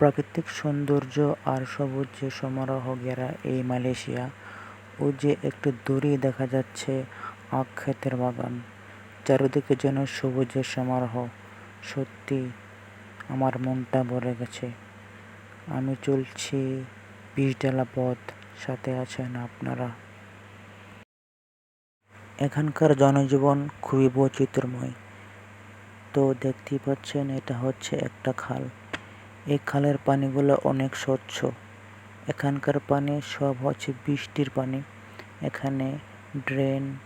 প্রাকৃতিক সৌন্দর্য আর সবুজে সমারোহ ঘেরা এই মালয়েশিয়া ও যে একটু দূরেই দেখা যাচ্ছে আখ ক্ষেতের বাগান, চারিদিকে যেন সবুজের সমারোহ। সত্যি আমার মনটা ভরে গেছে। আমি চলছি বিষডালা পথ, সাথে আছেন আপনারা। এখানকার জনজীবন খুবই বৈচিত্র্যময়। তো দেখতেই পাচ্ছেন, এটা হচ্ছে একটা খাল। এই খালের পানিগুলো অনেক স্বচ্ছ। এখানকার পানি সব হচ্ছে বৃষ্টির পানি। এখানে ড্রেন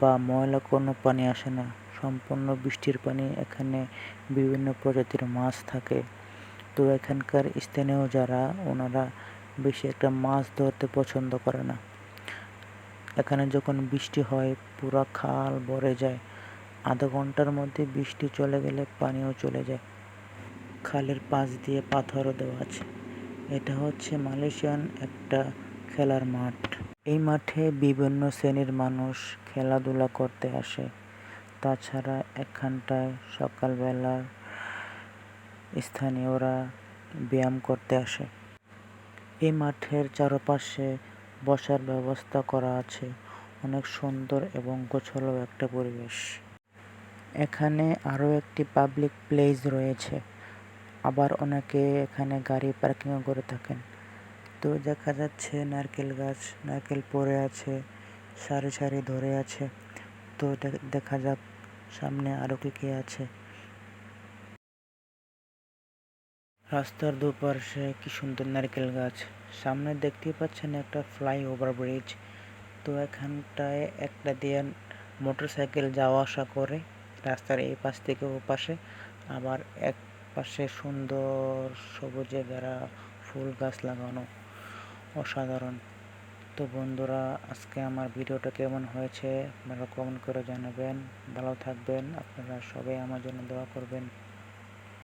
বা ময়লা কোনো পানি আসে না। সম্পূর্ণ বৃষ্টির পানি। এখানে বিভিন্ন প্রজাতির মাছ থাকে। তো এখানকার স্থানীয় যারা, ওনারা বেশি একটা মাছ ধরতে পছন্দ করে না। এখানে যখন বৃষ্টি হয়, পুরা খাল ভরে যায়। আধা ঘণ্টার মধ্যে বৃষ্টি চলে গেলে পানিও চলে যায়। খালের পাশ দিয়ে পাথরও দেওয়া আছে। এটা হচ্ছে মালয়েশিয়ান একটা খেলার মাঠ। এই মাঠে বিভিন্ন শ্রেণির মানুষ খেলাধুলা করতে আসে। তাছাড়া এখানটায় সকালবেলা স্থানীয়রা ব্যায়াম করতে আসে। এই মাঠের চারপাশে বসার ব্যবস্থা করা আছে। অনেক সুন্দর এবং গোছালো একটা পরিবেশ। এখানে আরও একটি পাবলিক প্লেস রয়েছে। আবার অনেকে এখানে গাড়ি পার্কিংও করে থাকেন। তো দেখা যাচ্ছে নারকেল গাছ, নারকেল পড়ে আছে, সারি সারি ধরে আছে। তো দেখা যাক সামনে আরও কি কি আছে। রাস্তার দুপাশে কি সুন্দর নারকেল গাছ। সামনে দেখতেই পাচ্ছেন একটা ফ্লাইওভার ব্রিজ। তো এখানটায় একটা দিয়ে মোটর সাইকেল যাওয়া আসা করে। রাস্তার এই পাশ থেকে ও পাশে। আবার এক পাশে সুন্দর সবুজে ঘেরা ফুল গাছ লাগানো অসাধারণ। তো বন্ধুরা, আজকে আমার ভিডিওটা কেমন হয়েছে আপনারা কমেন্ট করে জানাবেন। ভালো থাকবেন। আপনারা সবাই আমার জন্য দোয়া করবেন।